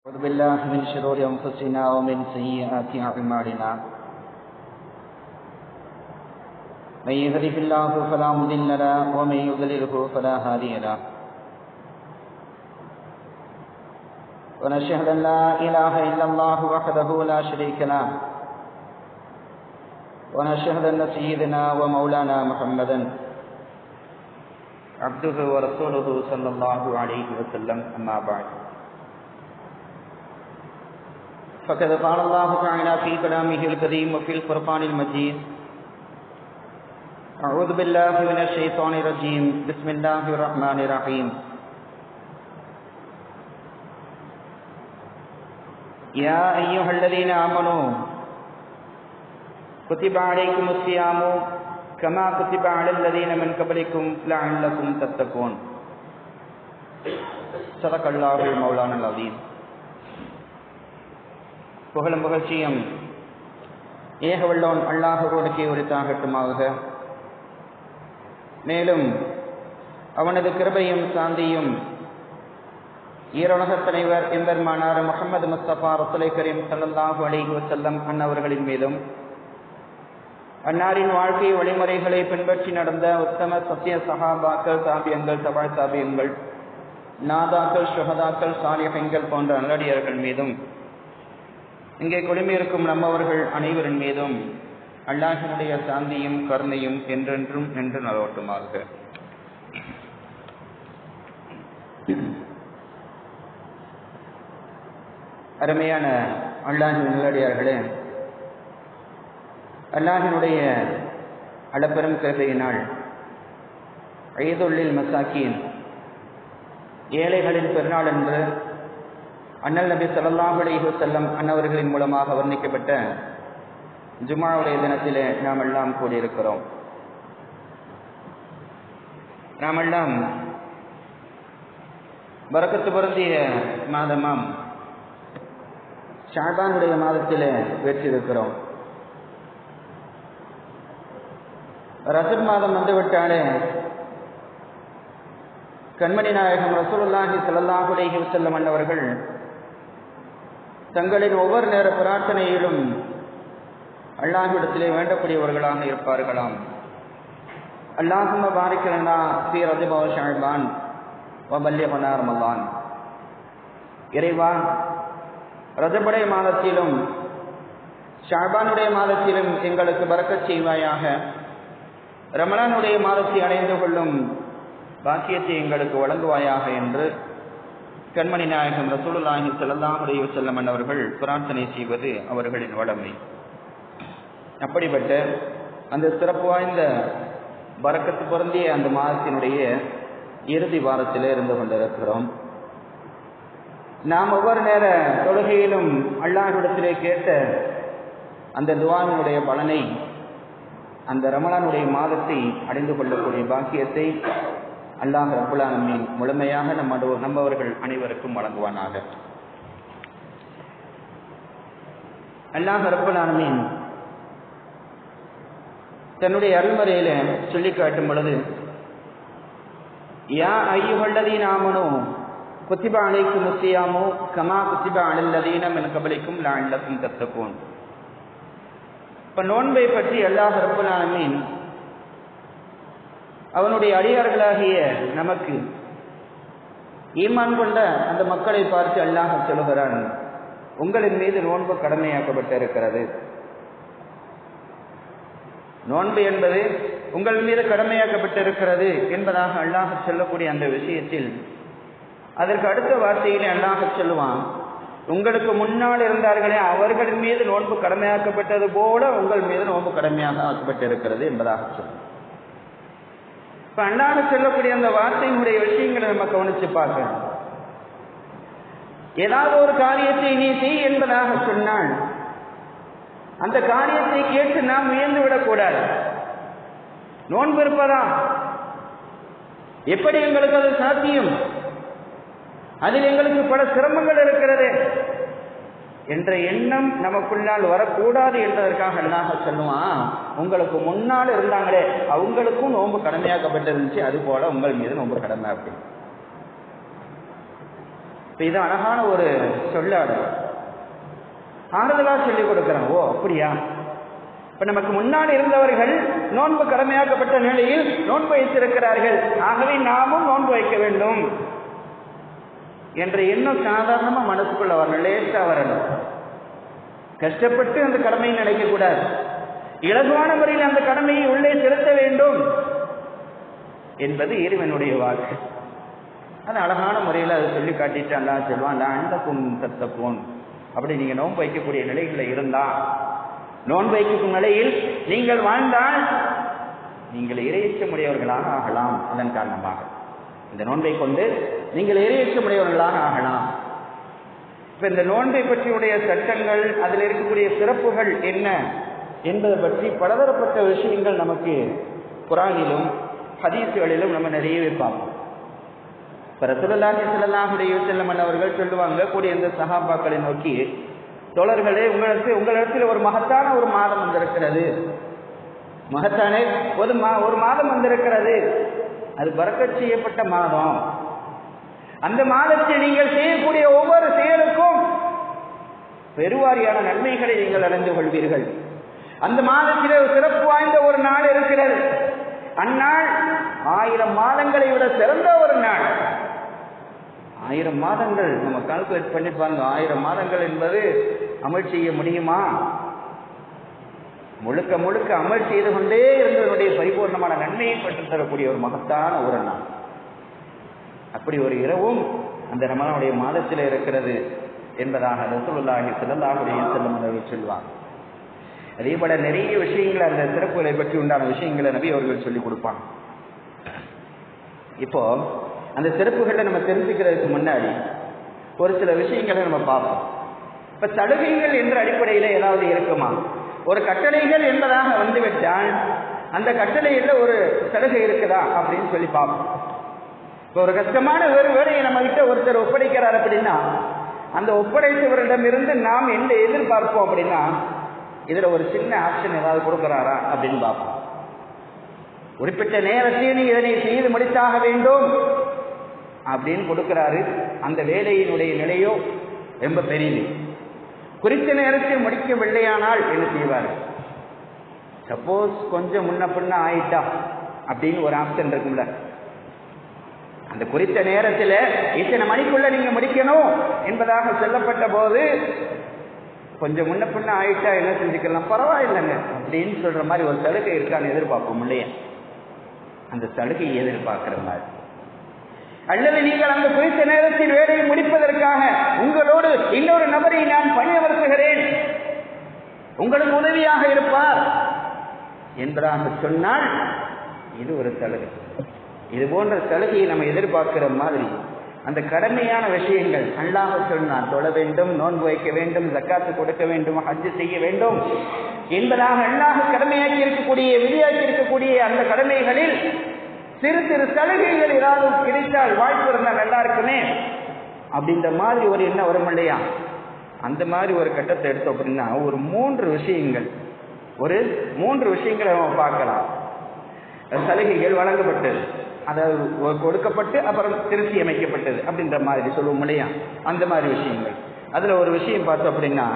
أعوذ بالله من شرور أنفسنا ومن سيئات أعمالنا. من يهده الله فلا مضل له ومن يضلله فلا هادي له. ونشهد أن لا إله إلا الله وحده لا شريك له. ونشهد أن سيدنا ومولانا محمدا عبده ورسوله صلى الله عليه وسلم. أما بعد. فقد قال الله تعالى في كلامه الكريم وفي القرآن المجيد أعوذ بالله من الشيطان الرجيم بسم الله الرحمن الرحيم يا أيها الذين آمنوا كتب عليكم الصيام كما كتب على الذين من قبلكم لعلكم تتقون صدق الله المولانا العظيم புகழும் புகழ்ச்சியும் ஏக வல்லோன் அல்லாஹுவோனுக்கே உரித்தாகட்டுமாக. மேலும் அவனது கிருபையும் சாந்தியும் ஈரோலகத் தலைவர் எம்பெருமானார் முகமது முஸ்தபா ரசுலை கரீம் சல்லாஹூ அலிஹி வசல்லம் அன்னவர்களின் மீதும் அன்னாரின் வாழ்க்கை வழிமுறைகளை பின்பற்றி நடந்த உத்தம சத்திய சகாபாக்கள் சாபியங்கள் தபால் சாபியங்கள் நாதாக்கள் சுகதாக்கள் சாலியகங்கள் போன்ற நல்லடியர்கள் மீதும் இங்கே குழுமியிருக்கும் நம்மவர்கள் அனைவரின் மீதும் அல்லாஹினுடைய சாந்தியும் கருணையும் என்றென்றும் என்று நலவட்டுமாக. அருமையான அல்லாஹின் நல்லடியார்களே அல்லாஹினுடைய அளப்பெரும் கருதையினால் ஐதுள்ளில் மசாக்கியின் ஏழைகளின் பெருநாள் என்று அண்ணல் நபி சல்லாஹ் செல்லம் அன்னவர்களின் மூலமாக வர்ணிக்கப்பட்ட ஜுமாவுடைய தினத்திலே நாம் எல்லாம் கூடியிருக்கிறோம். நாமெல்லாம் வரக்கத்து பொருந்திய மாதமாம் ஷாபானுடைய மாதத்திலே வெற்றிருக்கிறோம் ரசத் மாதம் வந்துவிட்டாலே கண்மணி நாயகம் ரசூலுல்லாஹி சல்லாஹு அலைஹி செல்லம் அன்னவர்கள் தங்களின் ஒவ்வொரு நேர பிரார்த்தனையிலும் அல்லாஹிடத்திலே வேண்டக்கூடியவர்களாக இருப்பார்களாம். அல்லாஹும பாரிக்கிறனா ஸ்ரீ ரஜபவ ஷாழ்பான் வபல்ய மனார் இறைவா ரஜபடை மாதத்திலும் ஷாபானுடைய மாதத்திலும் எங்களுக்கு பறக்கச் செய்வாயாக. ரமணானுடைய மாதத்தை அடைந்து கொள்ளும் பாக்கியத்தை எங்களுக்கு வழங்குவாயாக என்று கண்மணி நாயகம் ரசூலுல்லாஹி செல்லல்லாஹுடைய செல்லமன் அவர்கள் பிரார்த்தனை செய்வது அவர்களின் வடமை அப்படிப்பட்ட அந்த சிறப்பு வாய்ந்த வரக்கத்து பொருந்திய அந்த மாதத்தினுடைய இறுதி வாரத்தில் இருந்து கொண்டிருக்கிறோம். நாம் ஒவ்வொரு நேர தொழுகையிலும் அல்லாஹிடத்திலே கேட்ட அந்த துவாவினுடைய பலனை அந்த ரமலானுடைய மாதத்தை அடைந்து கொள்ளக்கூடிய பாக்கியத்தை அல்லாஹ் ரபுல்லானமின் முழுமையாக நம்ம நம்பவர்கள் அனைவருக்கும் வழங்குவானாக. அல்லாஹ் ரபுல்லானமின் தன்னுடைய அருள்முறையில சொல்லி காட்டும் பொழுது யா ஐயுகல்லதி நாமனோ குத்திபா அலைக்கு முத்தியாமோ கமா குத்திபா அலல்லதீனம் என கபலிக்கும் லாண்டக்கும் தத்துக்கும் இப்ப நோன்பை பற்றி அல்லாஹ் ரபுல்லானமின் அவனுடைய அடியார்களாகிய நமக்கு ஈமான் கொண்ட அந்த மக்களை பார்த்து அல்லாஹ் சொல்லுகிறான் உங்களின் மீது நோன்பு கடமையாக்கப்பட்டிருக்கிறது. நோன்பு என்பது உங்கள் மீது கடமையாக்கப்பட்டிருக்கிறது என்பதாக அல்லாஹ் சொல்லக்கூடிய அந்த விஷயத்தில் அதற்கு அடுத்த வார்த்தையிலே அல்லாஹ் சொல்லுவான் உங்களுக்கு முன்னால் இருந்தார்களே அவர்களின் மீது நோன்பு கடமையாக்கப்பட்டது போல உங்கள் மீது நோன்பு கடமையாக ஆக்கப்பட்டிருக்கிறது என்பதாக சொல்லுவோம் இப்ப அல்லாத சொல்லக்கூடிய அந்த வார்த்தையினுடைய விஷயங்களை நம்ம கவனிச்சு பார்க்கணும். ஏதாவது ஒரு காரியத்தை நீ செய் என்பதாக சொன்னால் அந்த காரியத்தை கேட்டு நாம் உயர்ந்து விடக்கூடாது நோன்பு இருப்பதா? எப்படி எங்களுக்கு அது சாத்தியம்? அதில் எங்களுக்கு பல சிரமங்கள் இருக்கிறது. என்ற எண்ணம் நமக்குள்ளால் வரக்கூடாது என்பதற்காக அல்லாஹ் சொல்லுவான் உங்களுக்கு முன்னால் இருந்தாங்களே அவங்களுக்கும் நோன்பு கடமையாக்கப்பட்டிருந்துச்சு அது போல உங்கள் மீது நோன்பு கடமை அப்படி இப்ப இது அழகான ஒரு சொல்லாடல் ஆறுதலா சொல்லி கொடுக்கிறேன். ஓ அப்படியா? இப்ப நமக்கு முன்னால் இருந்தவர்கள் நோன்பு கடமையாக்கப்பட்ட நிலையில் நோன்பு வைத்திருக்கிறார்கள். ஆகவே நாமும் நோன்பு வைக்க வேண்டும். என்ற எண்ணம் சாதாரணமா மனசுக்குள்ள வரணும் லேசா வரணும். கஷ்டப்பட்டு அந்த கடமையை நினைக்க கூடாது. இலகுவான முறையில் அந்த கடமையை உள்ளே செலுத்த வேண்டும் என்பது இறைவனுடைய வாக்கு. அது அழகான முறையில் அதை சொல்லி காட்டிட்டு அல்லா அந்த பொன் தத்தக்கும் அப்படி நீங்க நோன்பு வைக்கக்கூடிய நிலைகளில் இருந்தா நோன்பு வைக்கும் நிலையில் நீங்கள் வாழ்ந்தால் நீங்கள் இறையச்சமுடையவர்களாக ஆகலாம் அதன் காரணமாக. இந்த நோன்பை கொண்டு நீங்கள் இறையச்சமுடையவர்களாக ஆகலாம். இப்ப இந்த நோன்பை பற்றியுடைய சட்டங்கள் அதில் இருக்கக்கூடிய சிறப்புகள் என்ன என்பதை பற்றி பலதரப்பட்ட விஷயங்கள் நமக்கு குரானிலும் ஹதீசுகளிலும் நம்ம நிறையவே பார்ப்போம். இப்ப ரசூலுல்லாஹி ஸல்லல்லாஹு அலைஹி அவர்கள் சொல்லுவாங்க கூடிய இந்த சஹாபாக்களை நோக்கி தோழர்களே உங்களுக்கு உங்களிடத்தில் ஒரு மகத்தான ஒரு மாதம் வந்திருக்கிறது. மகத்தானே ஒரு மா ஒரு மாதம் வந்திருக்கிறது. அது பறக்கச் செய்யப்பட்ட மாதம். அந்த மாதத்தில் நீங்கள் செய்யக்கூடிய ஒவ்வொரு செயலுக்கும் பெருவாரியான நன்மைகளை நீங்கள் அடைந்து கொள்வீர்கள். அந்த மாதத்திலே சிறப்பு வாய்ந்த ஒரு நாள் இருக்கிறது. அந்நாள் ஆயிரம் மாதங்களை விட சிறந்த ஒரு நாள். ஆயிரம் மாதங்கள் நம்ம கால்குலேட் பண்ணி பாருங்க. ஆயிரம் மாதங்கள் என்பது அமல் செய்ய முடியுமா? முழுக்க முழுக்க அமல் செய்து கொண்டே இருந்ததனுடைய பரிபூர்ணமான நன்மையை பெற்றுத் தரக்கூடிய ஒரு மகத்தான ஒரு நாள். அப்படி ஒரு இரவும் அந்த ரமணனுடைய மாதத்தில் இருக்கிறது என்பதாக ரசூலுல்லாஹி ஸல்லல்லாஹு செல்லும் வஸல்லம் அவர்கள் சொல்வார் அதே போல நிறைய விஷயங்களை அந்த சிறப்புகளை பற்றி உண்டான விஷயங்களை நபி அவர்கள் சொல்லிக் கொடுப்பாங்க. இப்போ அந்த சிறப்புகளை நம்ம தெரிஞ்சுக்கிறதுக்கு முன்னாடி ஒரு சில விஷயங்களை நம்ம பார்ப்போம். இப்ப சலுகைகள் என்ற அடிப்படையில் ஏதாவது இருக்குமா? ஒரு கட்டளைகள் என்பதாக வந்துவிட்டால் அந்த கட்டளையில் ஒரு சலுகை இருக்குதா அப்படின்னு சொல்லி பார்ப்போம். இப்போ ஒரு கஷ்டமான ஒரு வேலையை நம்ம கிட்ட ஒருத்தர் ஒப்படைக்கிறார் அப்படின்னா அந்த ஒப்படைத்தவரிடமிருந்து நாம் எந்த எதிர்பார்ப்போம் அப்படின்னா இதுல ஒரு சின்ன ஆப்ஷன் ஏதாவது கொடுக்கிறாரா அப்படின்னு பார்ப்போம். குறிப்பிட்ட நேரத்தில் நீ இதனை செய்து முடித்தாக வேண்டும் அப்படின்னு கொடுக்கிறாரு. அந்த வேலையினுடைய நிலையோ ரொம்ப பெரியது. குறித்த நேரத்தில் முடிக்கவில்லையானால் என்ன செய்வார்? சப்போஸ் கொஞ்சம் முன்ன பின்ன ஆயிட்டா அப்படின்னு ஒரு ஆப்ஷன் இருக்கும்ல. அந்த குறித்த நேரத்தில் இத்தனை மணிக்குள்ள நீங்க முடிக்கணும் என்பதாக சொல்லப்பட்ட போது கொஞ்சம் முன்ன பின்ன ஆயிட்டா என்ன செஞ்சுக்கலாம்? பரவாயில்லைங்க. அப்படின்னு சொல்ற மாதிரி ஒரு சலுகை இருக்கான்னு எதிர்பார்ப்போம் இல்லையா அந்த சலுகையை எதிர்பார்க்கிற மாதிரி. அல்லது நீங்கள் அந்த குறித்த நேரத்தில் வேலையை முடிப்பதற்காக உங்களோடு இன்னொரு நபரை நான் பணியமர்த்துகிறேன். உங்களுக்கு உதவியாக இருப்பார். என்பதாக சொன்னால் இது ஒரு சலுகை. இது போன்ற சலுகையை நம்ம எதிர்பார்க்கிற மாதிரி அந்த கடமையான விஷயங்கள் அல்லாஹ் சொன்னால் தொழ வேண்டும் நோன்பு வைக்க வேண்டும் ஜக்காத்து கொடுக்க வேண்டும் ஹஜ்ஜு செய்ய வேண்டும் என்பதாக அல்லாஹ் கடமையாக்கி இருக்கக்கூடிய விதியாக்கி இருக்கக்கூடிய அந்த கடமைகளில் சிறு சிறு சலுகைகள் ஏதாவது கிடைத்தால் வாய்ப்பு இருந்தால் நல்லா இருக்குமே அப்படின்ற மாதிரி ஒரு என்ன வரும் இல்லையா? அந்த மாதிரி ஒரு கட்டத்தை எடுத்தோம் அப்படின்னா ஒரு மூன்று விஷயங்கள் ஒரு மூன்று விஷயங்களை நம்ம பார்க்கலாம். சலுகைகள் வழங்கப்பட்டது. அதாவது கொடுக்கப்பட்டு அப்புறம் திருத்தி அமைக்கப்பட்டது அப்படின்ற மாதிரி சொல்லுவோம் இல்லையா? அந்த மாதிரி விஷயங்கள். அதுல ஒரு விஷயம் பார்த்தோம் அப்படின்னா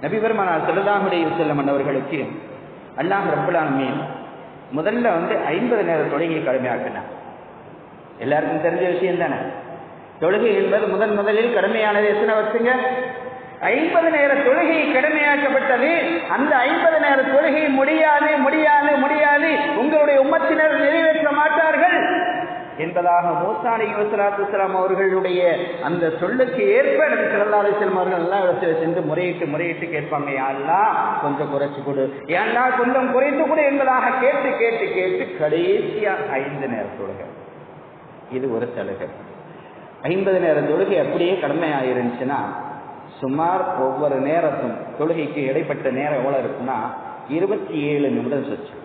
நபி பெருமானார் செல்லம் அவர்களுக்கு அல்லாஹ் ரப்புலான் முதல்ல வந்து ஐம்பது நேர தொழுகையை கடுமையாக்கினார். எல்லாருக்கும் தெரிஞ்ச விஷயம் தானே? தொழுகை என்பது முதன் முதலில் கடமையானது. எத்தனை வருஷங்க ஐம்பது நேர தொழுகை கடமையாக்கப்பட்டது. அந்த ஐம்பது நேர தொழுகை முடியாது முடியாது முடியாது. உங்களுடைய உம்மத்தினர் நிறைவேற்ற மாட்டார்கள். என்பதாக மூசானி யோசலாத்துலாம் அவர்களுடைய அந்த சொல்லுக்கு ஏற்ப நபி ஸல்லல்லாஹு அலைஹி அவர்கள் எல்லா இடத்துல சென்று முறையிட்டு முறையிட்டு கேட்பாங்க யாரெல்லாம் கொஞ்சம் குறைச்சு கொடு. ஏன்னா கொஞ்சம் குறைத்து கொடு என்பதாக கேட்டு கேட்டு கேட்டு கடைசியா ஐந்து நேர தொழுகை. இது ஒரு சலுகை. ஐம்பது நேர தொழுகை அப்படியே கடமையாயிருந்துச்சுன்னா சுமார் ஒவ்வொரு நேரத்தும் தொழுகைக்கு இடைப்பட்ட நேரம் எவ்வளவு இருக்குன்னா இருபத்தி ஏழு நிமிடம் சொச்சம்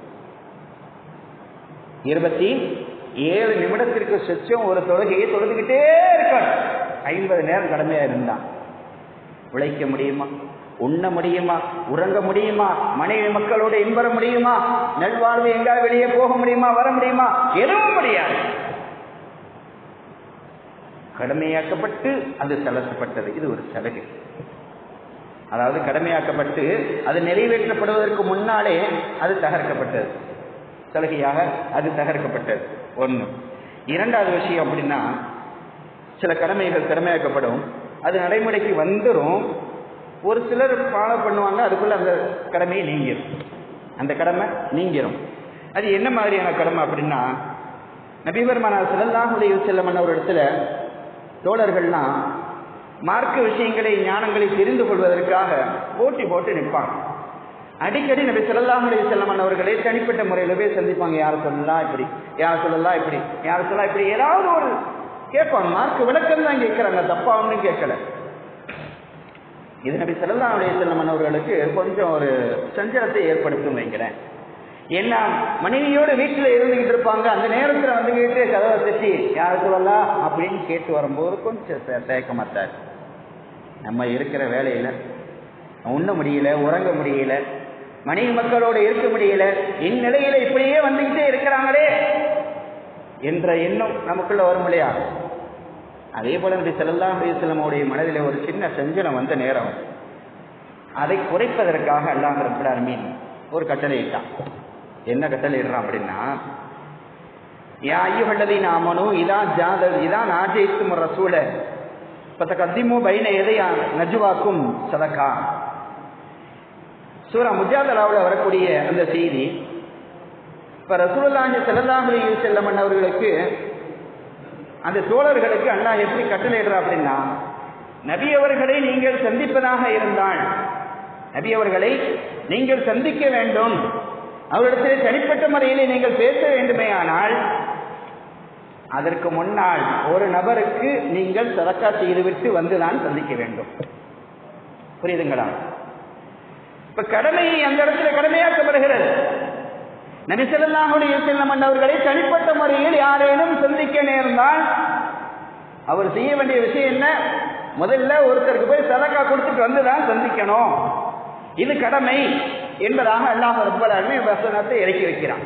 இருபத்தி ஏழு நிமிடத்திற்கு சொச்சம் ஒரு தொழுகையை தொழுதுகிட்டே இருக்கணும். ஐம்பது நேரம் கடமையா இருந்தான் உழைக்க முடியுமா? உண்ண முடியுமா? உறங்க முடியுமா? மனைவி மக்களோடு இன்பற முடியுமா? நல்வாழ்வு எங்காவது வெளியே போக முடியுமா? வர முடியுமா? எதுவும் முடியாது. கடமையாக்கப்பட்டு அது செலுத்தப்பட்டது. இது ஒரு சலுகை. அதாவது கடமையாக்கப்பட்டு அது நிறைவேற்றப்படுவதற்கு முன்னாலே அது தகர்க்கப்பட்டது. சலுகையாக அது தகர்க்கப்பட்டது. ஒன்று இரண்டாவது விஷயம் அப்படின்னா சில கடமைகள் கடமையாக்கப்படும். அது நடைமுறைக்கு வந்துடும் ஒரு சிலர் ஃபாலோ பண்ணுவாங்க அதுக்குள்ள அந்த கடமையை நீங்கிரும். அந்த கடமை நீங்கிரும். அது என்ன மாதிரியான கடமை அப்படின்னா நபிபெருமான சிலல்லாஹுடைய செல்லமன் ஒரு இடத்துல தோழர்கள்லாம் மார்க்க விஷயங்களை ஞானங்களை தெரிந்து கொள்வதற்காக போட்டி போட்டு நிற்பாங்க. அடிக்கடி நபி செல்லல்லாஹுடைய செல்லமன் அவர்களை தனிப்பட்ட முறையில போய் சந்திப்பாங்க. யார் சொல்லலாம் இப்படி? யார் சொல்லலாம் இப்படி? யார் சொல்லலாம் இப்படி? ஏதாவது ஒரு கேட்பாங்க. மார்க் விளக்கம் தான் கேட்கிறாங்க. தப்பா ஒன்றும் கேட்கல. இது நபி செல்லல்லாஹுடைய செல்லமன் அவர்களுக்கு கொஞ்சம் ஒரு சஞ்சலத்தை ஏற்படுத்தும் வைக்கிறேன் என்ன? மனைவியோட வீட்டில் இருந்துகிட்டு இருப்பாங்க. அந்த நேரத்தில் வந்து வீட்டு கதவை தட்டி யார் சொல்லலாம் அப்படின்னு கேட்டு வரும்போது கொஞ்சம் தயக்கமாத்தார் நம்ம இருக்கிற வேலையில் உண்ண முடியல உறங்க முடியல மனைவி மக்களோடு இருக்க முடியல இந்நிலையில இப்படியே வந்துகிட்டே இருக்கிறாங்களே என்ற எண்ணம் நமக்குள்ள வரும் இல்லையா? அதே போல நபி செல்லல்லாம் செல்லமுடைய மனதில் ஒரு சின்ன செஞ்சனம் வந்த நேரம். அதை குறைப்பதற்காக அல்லாஹ் ரப்படார் மீன் ஒரு கட்டளை இட்டான் என்ன கட்டளை இடுறான் அப்படின்னா யா ஐயுகல்லதி நாமனு இதான் ஜாத இதான் ஆஜயித்தும் ரசூல பத்த கத்திமு பைன எதையா நஜுவாக்கும் சதக்கா சூரா முஜாதலாவில் வரக்கூடிய அந்த செய்தி இப்போ ரசூலாஞ்சி செல்லல்லாஹு செல்லமன் அவர்களுக்கு அந்த தோழர்களுக்கு அண்ணா எப்படி கட்டளையிடுறா அப்படின்னா நபி அவர்களை நீங்கள் சந்திப்பதாக இருந்தால் நபி அவர்களை நீங்கள் சந்திக்க வேண்டும் அவரிடத்தில் தனிப்பட்ட முறையிலே நீங்கள் பேச வேண்டுமே ஆனால் அதற்கு முன்னால் ஒரு நபருக்கு நீங்கள் சதக்கா செய்துவிட்டு வந்துதான் சந்திக்க வேண்டும். புரியுதுங்களா? இப்ப கடமையை அந்த இடத்துல கடமையாக்கப்படுகிறது. நபிசல்லாஹுடைய செல்லம் அவர்களை தனிப்பட்ட முறையில் யாரேனும் சந்திக்க நேர்ந்தால் அவர் செய்ய வேண்டிய விஷயம் என்ன? முதல்ல ஒருத்தருக்கு போய் சதக்கா கொடுத்துட்டு வந்துதான் சந்திக்கணும். இது கடமை. என்பதாக அல்லாஹ் ரப்பலாலுமே வசனத்தை இறக்கி வைக்கிறான்.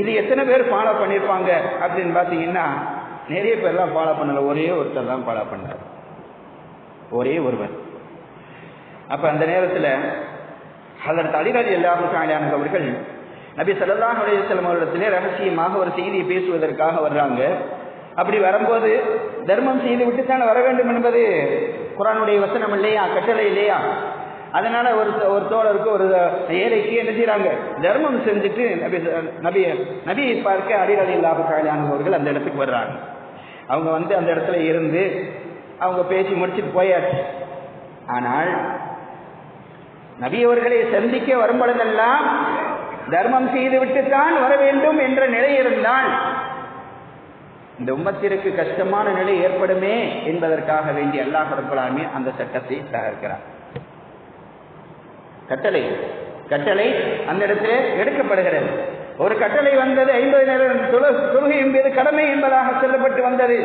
இது எத்தனை பேர் ஃபாலோ பண்ணியிருப்பாங்க அப்படின்னு பார்த்தீங்கன்னா நிறைய பேர்லாம் ஃபாலோ பண்ணல. ஒரே ஒருத்தர் தான் ஃபாலோ பண்ணார் ஒரே ஒருவர். அப்ப அந்த நேரத்தில் அதற்கு அலிராஜ் எல்லாருக்கும் அவர்கள் நபி சல்லாஹ் அலையம் அவரிடத்திலே ரகசியமாக ஒரு செய்தியை பேசுவதற்காக வர்றாங்க. அப்படி வரும்போது தர்மம் செய்து விட்டு தான் வர வேண்டும் என்பது குரானுடைய வசனம் இல்லையா? கட்டளை இல்லையா? அதனால ஒரு ஒரு தோழருக்கு ஒரு ஏழைக்கு என்ன செய்யறாங்க தர்மம் செஞ்சுட்டு நபி நபி நபியை பார்க்க அடிரடி காலியானவர்கள் அந்த இடத்துக்கு வர்றாங்க. அவங்க வந்து அந்த இடத்துல இருந்து அவங்க பேசி முடிச்சுட்டு போயாச்சு. ஆனால் நபியவர்களை சந்திக்க வரும்பொழுதெல்லாம் தர்மம் செய்துவிட்டு தான் வர வேண்டும் என்ற நிலை இருந்தால் இந்த உம்மத்திற்கு கஷ்டமான நிலை ஏற்படுமே என்பதற்காக வேண்டிய அல்லாஹ் ரப்பலாமே அந்த சட்டத்தை தகர்க்கிறார். கட்டளை. கட்டளை அந்த இடத்திலே எடுக்கப்படுகிறது. ஒரு கட்டளை வந்தது ஐம்பது நேரம் தொழுகை என்பது கடமை என்பதாக சொல்லப்பட்டு வந்தது.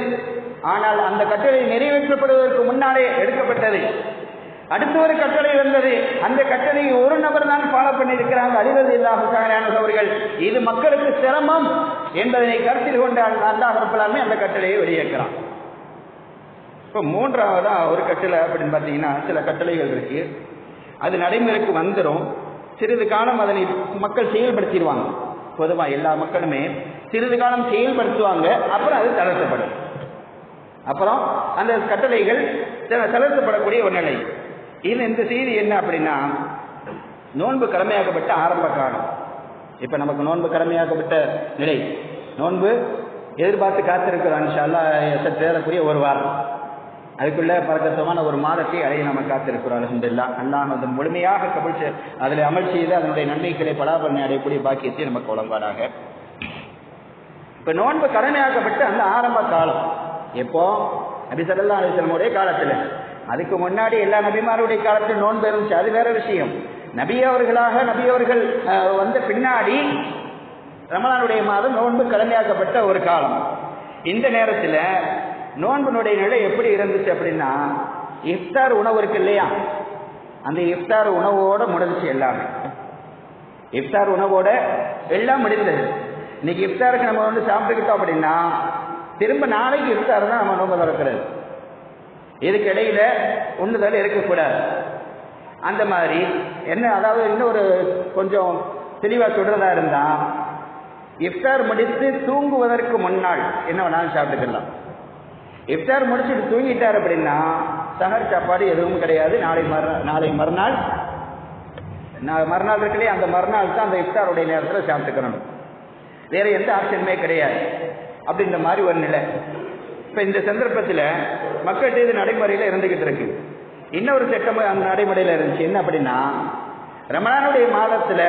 ஆனால் அந்த கட்டளை நிறைவேற்றப்படுவதற்கு முன்னாலே எடுக்கப்பட்டது. அடுத்த ஒரு கட்டளை வந்தது. அந்த கட்டளையை ஒரு நபர் தான் ஃபாலோ பண்ணியிருக்கிறாங்க. அறிவது இல்லாமல் அவர்கள் இது மக்களுக்கு சிரமம் என்பதனை கருத்தில் கொண்டு அல்லாஹ் இருப்பலாமே அந்த கட்டளையை வெளியேற்கிறான். இப்போ மூன்றாவதா ஒரு கட்டளை அப்படின்னு பார்த்தீங்கன்னா சில கட்டளைகள் இருக்கு. அது நடைமுறைக்கு வந்துடும் சிறிது காலம் அதனை மக்கள் செயல்படுத்திடுவாங்க. பொதுவாக எல்லா மக்களுமே சிறிது காலம் செயல்படுத்துவாங்க அப்புறம் அது தளர்த்தப்படும். அப்புறம் அந்த கட்டளைகள் தளர்த்தப்படக்கூடிய ஒரு நிலை. இது இந்த செய்தி என்ன அப்படின்னா நோன்பு கடமையாக்கப்பட்ட ஆரம்ப காலம். இப்போ நமக்கு நோன்பு கடமையாக்கப்பட்ட நிலை. நோன்பு எதிர்பார்த்து காத்திருக்கிறோம் இன்ஷால்லா சற்று ஒரு வாரம். அதுக்குள்ள பரக்கத்தமான ஒரு மாதத்தை அடைய நம்ம காத்திருக்கிறோம் அலமதுல்லா அல்லாஹ் அது முழுமையாக கபல் அதில் அமல் செய்து அதனுடைய நன்மைகளை பலாபலனை அடையக்கூடிய பாக்கியத்தை நமக்கு வழங்குவாராக. இப்போ நோன்பு கடமையாக்கப்பட்ட அந்த ஆரம்ப காலம். எப்போ? நபி சல்லா காலத்தில். அதுக்கு முன்னாடி எல்லா நபிமாருடைய காலத்தில் நோன்பு இருந்துச்சு அது வேற விஷயம். நபியவர்களாக நபியவர்கள் வந்த பின்னாடி ரமலானுடைய மாதம் நோன்பு கடமையாக்கப்பட்ட ஒரு காலம். இந்த நேரத்தில் நோன்பினுடைய நிலை எப்படி இருந்துச்சு அப்படின்னா இஃப்தார் உணவு இருக்கு இல்லையா? அந்த இஃப்தார் உணவோட முடிஞ்சிச்சு எல்லாமே. இஃப்தார் உணவோட எல்லாம் முடிந்தது. இன்னைக்கு இஃப்தாருக்கு நம்ம வந்து சாப்பிட்டுக்கிட்டோம் அப்படின்னா திரும்ப நாளைக்கு இஃப்தார் தான் நம்ம நோன்பு திறக்கிறது. இதுக்கு இடையில உண்ணுதல் இருக்கக்கூடாது. அந்த மாதிரி என்ன அதாவது இன்னொரு கொஞ்சம் தெளிவாக சொல்றதா இருந்தா இஃப்தார் முடித்து தூங்குவதற்கு முன்னாள் என்ன வேணாலும் சாப்பிட்டுக்கலாம். இஃப்தார் முடிச்சுட்டு தூங்கிட்டார் அப்படின்னா சஹர் சாப்பாடு எதுவும் கிடையாது. நாளை மறு நாளை மறுநாள் நான் மறுநாள் இருக்கலையே அந்த மறுநாள் தான் அந்த இஃப்தாருடைய நேரத்தில் சாப்பிட்டுக்கணும். வேற எந்த ஆப்ஷனுமே கிடையாது. அப்படின்ற மாதிரி ஒரு நிலை. இப்போ இந்த சந்தர்ப்பத்தில் மக்கள்கிட்ட இது நடைமுறையில் இருந்துகிட்டு இருக்கு. இன்னொரு சட்டம் அந்த நடைமுறையில் இருந்துச்சு. என்ன அப்படின்னா ரமணானுடைய மாதத்தில்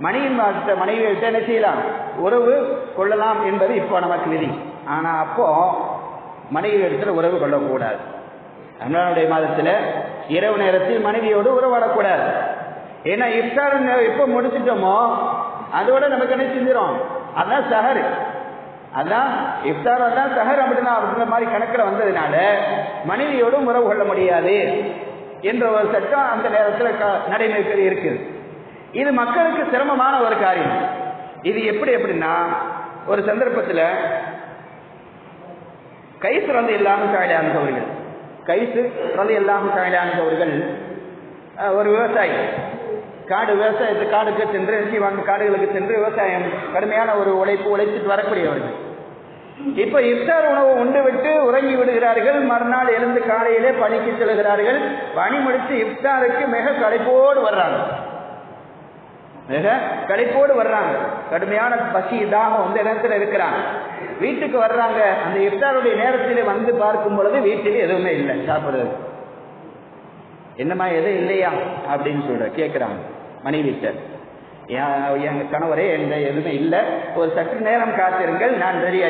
மணியின் மாதத்தை மனைவியிட்ட என்ன செய்யலாம்? உறவு கொள்ளலாம் என்பது இப்போ நமக்கு விதி. ஆனால் அப்போது மனைவி இடத்துல உறவு கொள்ளக்கூடாது. ரமணானுடைய மாதத்தில் இரவு நேரத்தில் மனைவியோடு உறவாடக்கூடாது ஏன்னா இஃப்தார் எப்போ முடிச்சிட்டோமோ அதோட நமக்கு என்ன செஞ்சிடும் அதான் சஹர். அதான் இஃப்தார் தான் சஹர் அப்படின்னா அப்படின்ற மாதிரி கணக்கில் வந்ததுனால மனைவியோடும் உறவு கொள்ள முடியாது என்ற ஒரு சட்டம் அந்த நேரத்தில் நடைமுறைக்கு இருக்குது. இது மக்களுக்கு சிரமமான ஒரு காரியம். இது எப்படி எப்படின்னா ஒரு சந்தர்ப்பத்தில் கைஸ் வந்து இல்லாமல் சாயலானவர்கள் கைசு வந்து இல்லாமல் சாயலானவர்கள் ஒரு விவசாயி. காடு விவசாயத்து காடுக்கு சென்று செய்வாங்க காடுகளுக்கு சென்று விவசாயம் கடுமையான ஒரு உழைப்பு உழைச்சிட்டு வரக்கூடியவர்கள். இப்ப இஃப்தார் உணவு உண்டு விட்டு உறங்கி விடுகிறார்கள் மறுநாள் எழுந்து காலையிலே பணிக்கு செல்கிறார்கள் பணி முடித்து இஃப்தாருக்கு மிக களைப்போடு வர்றாங்க. மிக களைப்போடு வர்றாங்க. கடுமையான பசி தாகம் அந்த இடத்துல இருக்கிறாங்க. வீட்டுக்கு வர்றாங்க. அந்த இஃப்தாருடைய நேரத்தில் வந்து பார்க்கும் பொழுது வீட்டில் எதுவுமே இல்லை. சாப்பிடுறது. என்னம்மா எதுவும் இல்லையா? அப்படின்னு சொல்ற கேட்கிறாங்க மனைவிட்ட. என் கணவரே எந்த எதுவுமே இல்லை. ஒரு சற்று நேரம் காத்திருங்கள் நான் ரெடி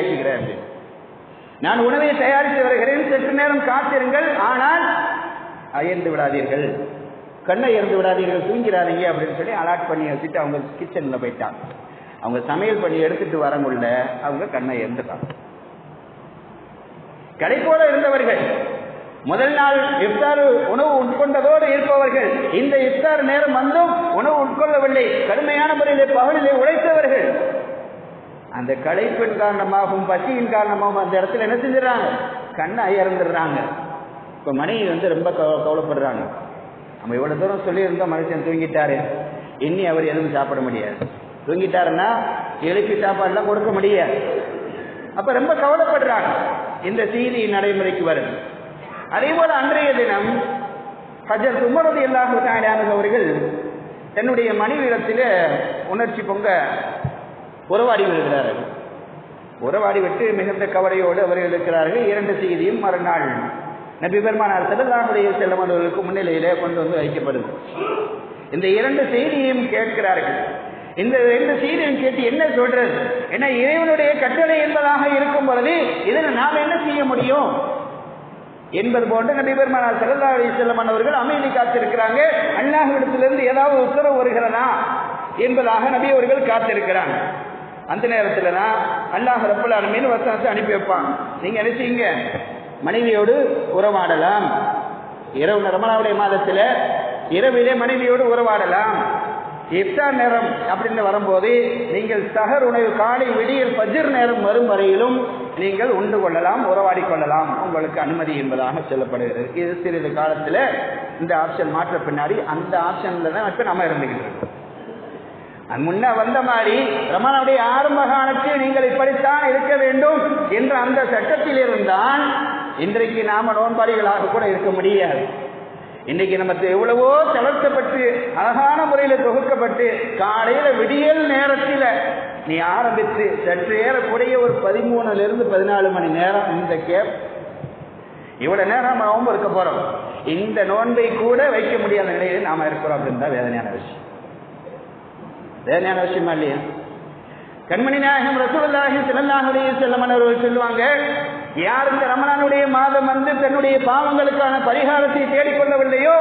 நான் உணவை தயாரித்து வருகிறேன். சற்று நேரம் காத்திருங்கள். ஆனால் அயர்ந்து விடாதீர்கள். கண்ணை இறந்து விடாதீர்கள் தூங்கிறாதீங்க அப்படின்னு சொல்லி அலாட் பண்ணி வச்சுட்டு அவங்க கிச்சனில் போயிட்டாங்க. அவங்க சமையல் பண்ணி எடுத்துட்டு வர முடியல அவங்க கண்ணை இறந்துட்டாங்க. கடைப்போல இருந்தவர்கள் முதல் நாள் இஃப்தார் உணவு உட்கொண்டதோடு இருப்பவர்கள் இந்த இஃப்தார் நேரம் வந்தும் உணவு உட்கொள்ளவில்லை கடுமையான முறையில் பகலிலே உழைத்தவர்கள். அந்த களைப்பின் காரணமாகவும் பசியின் காரணமாகவும் அந்த இடத்துல என்ன செஞ்சிடறாங்க? கண்ணை அயர்ந்துடுறாங்க இப்போ மனைவி வந்து ரொம்ப கவலைப்படுறாங்க. நம்ம இவ்வளவு தூரம் சொல்லியிருந்தோம் மனுஷன் தூங்கிட்டாரு. இனி அவர் எதுவும் சாப்பிட முடியாது. தூங்கிட்டாருன்னா எழுப்பி சாப்பாடுலாம் கொடுக்க முடியாது. அப்ப ரொம்ப கவலைப்படுறாங்க. இந்த செய்தி நடைமுறைக்கு வருது. அதே போல அன்றைய தினம் ஹஜர் உமரது எல்லாரும் அவர்கள் தன்னுடைய மனைவியிடத்தில் உணர்ச்சி பொங்க உறவாடி விடுகிறார்கள் உறவாடி விட்டு மிகுந்த கவலையோடு அவர்கள் இருக்கிறார்கள். இரண்டு செய்தியும் மறுநாள் நபி பெருமானார் செல்லல்லாஹுடைய செல்லம் அவர்களுக்கு முன்னிலையிலே கொண்டு வந்து வைக்கப்படுது. இந்த இரண்டு செய்தியையும் கேட்கிறார்கள். இந்த ரெண்டு செய்தியும் கேட்டு என்ன சொல்றது? ஏன்னா இறைவனுடைய கட்டளை என்பதாக இருக்கும் பொழுது இதில் நாம் என்ன செய்ய முடியும்? என்பது போன்று நபி பெருமானார் செல்லல்லா அலி செல்லமன் அவர்கள் அமைதி காத்திருக்கிறாங்க. அல்லாஹிடத்திலிருந்து ஏதாவது உத்தரவு வருகிறதா என்பதாக நபி அவர்கள் காத்திருக்கிறாங்க. அந்த நேரத்தில் தான் அல்லாஹ் ரப்பல் அலமீன் வசனத்தை அனுப்பி வைப்பாங்க. நீங்கள் என்ன மனைவியோடு உறவாடலாம். இரவு ரமணாவுடைய மாதத்தில் இரவிலே மனைவியோடு உறவாடலாம். இஃப்தார் நேரம் அப்படின்னு வரும்போது நீங்கள் சகர் உணவு காலை விடியல் பஜிர் நேரம் வரும் வரையிலும் நீங்கள் உண்டு கொள்ளலாம் உறவாடி கொள்ளலாம். உங்களுக்கு அனுமதி என்பதாக சொல்லப்படுகிறது. இது சிறிது காலத்தில் இந்த ஆப்ஷன் மாற்ற பின்னாடி அந்த ஆப்ஷன்ல தான் இப்போ நம்ம இருந்துகிட்டு இருக்கோம். முன்ன வந்த மாதிரி ரமணனுடைய ஆரம்ப காலத்தில் நீங்கள் இப்படித்தான் இருக்க வேண்டும் என்ற அந்த சட்டத்தில் இருந்தால் இன்றைக்கு நாம நோன்பாளிகளாக கூட இருக்க முடியாது. இன்னைக்கு நமக்கு எவ்வளவோ தளர்த்தப்பட்டு அழகான முறையில் தொகுக்கப்பட்டு காலையில விடியல் நேரத்தில் நீ ஆரம்பித்து சற்று ஏறக்கூடிய ஒரு பதிமூணுல இருந்து பதினாலு மணி நேரம் இந்த கேப் இவ்வளவு நேரம் நாம இருக்க போறோம். இந்த நோன்பை கூட வைக்க முடியாத நிலையில் நாம இருக்கிறோம் அப்படின்னு தான் வேதனையான விஷயம். வேதனையான விஷயமா இல்லையா? கண்மணி நாயகம் ரசூலுல்லாஹி ஸல்லல்லாஹு அலைஹி அவர்கள் சொல்லுவாங்க யார் இந்த ரமணானுடைய மாதம் வந்து தன்னுடைய பாவங்களுக்கான பரிகாரத்தை தேடிக்கொள்ளவில்லையோ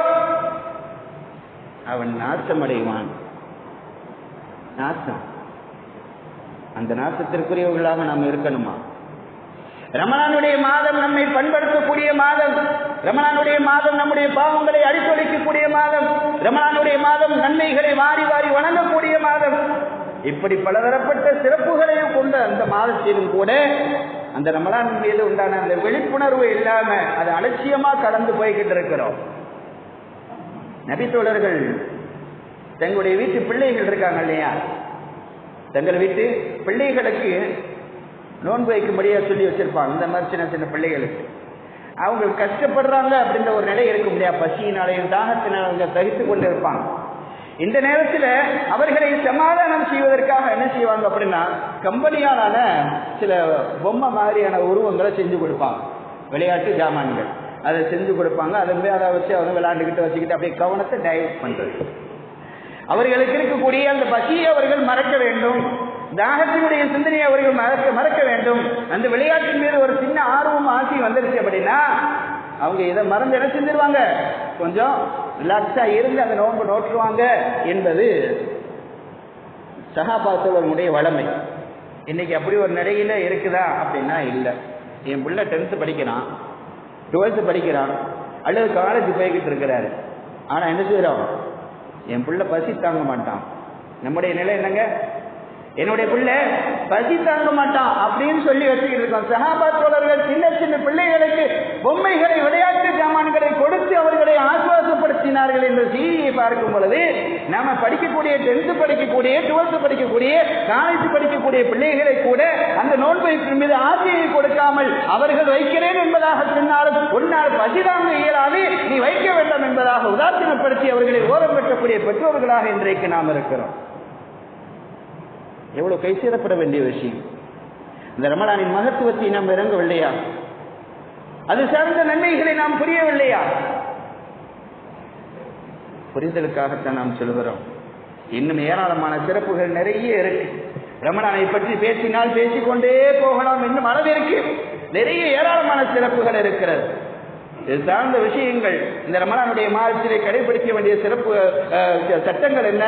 அவன் நாசம் அடைவான் நாசம். அந்த நாசத்திற்குரியவர்களாக நாம் இருக்கணுமா? ரமணானுடைய மாதம் நம்மை பண்படுத்தக்கூடிய மாதம் ரமணானுடைய மாதம் நம்முடைய பாவங்களை அடித்தொழிக்கக்கூடிய மாதம் ரமணானுடைய மாதம் நன்மைகளை வாரி வாரி வணங்கக்கூடிய மாதம். இப்படி பலதரப்பட்ட சிறப்புகளையும் கொண்ட அந்த மாதத்திலும் கூட அந்த ரமலான் மீது உண்டான அந்த விழிப்புணர்வு இல்லாம அது அலட்சியமா கடந்து போய்கிட்டு இருக்கிறோம். நபித்தோழர்கள் தங்களுடைய வீட்டு பிள்ளைகள் இருக்காங்க இல்லையா? தங்கள் வீட்டு பிள்ளைகளுக்கு நோன்பு வைக்கும்படியா சொல்லி வச்சிருப்பாங்க. இந்த மாதிரி சின்ன சின்ன பிள்ளைகளுக்கு. அவங்க கஷ்டப்படுறாங்க அப்படின்ற ஒரு நிலை இருக்க முடியாது பசியினாலையும் தாகத்தினாலையும் தகித்து கொண்டு இருப்பாங்க. இந்த நேரத்தில் அவர்களை சமாதானம் செய்வதற்காக என்ன செய்வாங்க அப்படின்னா கம்பெனியாலான சில பொம்மை மாதிரியான உருவங்களை செஞ்சு கொடுப்பாங்க. விளையாட்டு ஜாமான்கள். அதை செஞ்சு கொடுப்பாங்க. அதை போய் அதை வச்சு அவங்க விளையாண்டுக்கிட்டு வச்சுக்கிட்டு அப்படியே கவனத்தை டைவர்ட் பண்றது. அவர்களுக்கு இருக்கக்கூடிய அந்த பசியை அவர்கள் மறக்க வேண்டும். தாகத்தினுடைய சிந்தனையை அவர்கள் மறக்க மறக்க வேண்டும். அந்த விளையாட்டின் மீது ஒரு சின்ன ஆர்வம் ஆசை வந்துருச்சு அப்படின்னா அவங்க இதை மறந்து என்ன செஞ்சிருவாங்க? கொஞ்சம் ரிலாக்ஸா இருந்து அந்த நோன்பு நோற்றுவாங்க என்பது சகாபாத்தவர்களுடைய வளமை. இன்னைக்கு அப்படி ஒரு நிலையில இருக்குதா அப்படின்னா இல்லை. என் பிள்ளை டென்த்து படிக்கிறான் டுவெல்த்து படிக்கிறான் அல்லது காலேஜ் போய்கிட்டு இருக்கிறாரு. ஆனா என்ன செய்யறோம்? என் பிள்ளை பசி தாங்க மாட்டான். நம்முடைய நிலை என்னங்க? என்னுடைய பிள்ளை பசி தாங்க மாட்டான் அப்படின்னு சொல்லி வச்சுக்கிட்டு இருக்கோம். சகாபா தோழர்கள் சின்ன சின்ன பிள்ளைகளுக்கு பொம்மைகளை விளையாட்டு சாமான்களை கொடுத்து அவர்களை ஆசுவாசப்படுத்தினார்கள் என்ற செய்தியை பார்க்கும் பொழுது நாம படிக்கக்கூடிய டென்த்து படிக்கக்கூடிய டுவெல்த்து படிக்கக்கூடிய காலேஜ் படிக்கக்கூடிய பிள்ளைகளை கூட அந்த நோன்பு மீது ஆசையை கொடுக்காமல் அவர்கள் வைக்கிறேன் என்பதாக சொன்னாலும் உன்னால் பசி தாங்க இயலாது நீ வைக்க வேண்டும் என்பதாக உதாசீனப்படுத்தி அவர்களை ஓரம் பெற்றக்கூடிய பெற்றோர்களாக இன்றைக்கு நாம் இருக்கிறோம். எவ்வளவு கைசேரப்பட வேண்டிய விஷயம். இந்த ரமலானின் மகத்துவத்தை நாம் இறங்கவில்லையா? அது சார்ந்த நன்மைகளை நாம் புரியவில்லையா? புரிதலுக்காகத்தான் நாம் சொல்கிறோம். இன்னும் ஏராளமான சிறப்புகள் நிறைய இருக்கு. ரமணானை பற்றி பேசினால் பேசிக்கொண்டே போகலாம். இன்னும் அளவிற்கு நிறைய ஏராளமான சிறப்புகள் இருக்கிறது. இது சார்ந்த விஷயங்கள். இந்த ரமலானுடைய மாதத்திலே கடைபிடிக்க வேண்டிய சிறப்பு சட்டங்கள் என்ன?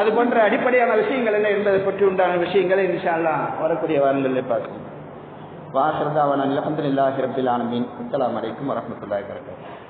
அது போன்ற அடிப்படையான விஷயங்கள் என்ன என்பதை பற்றி உண்டான விஷயங்களை இன்ஷால்லாம் வரக்கூடிய வாரங்களில் பார்க்கணும் வாசரதாவான அலமதுல்லாஹி ரபில் ஆலமின். அஸ்லாம் வலைக்கம் வரமத்துல்லாஹி வரகாத்து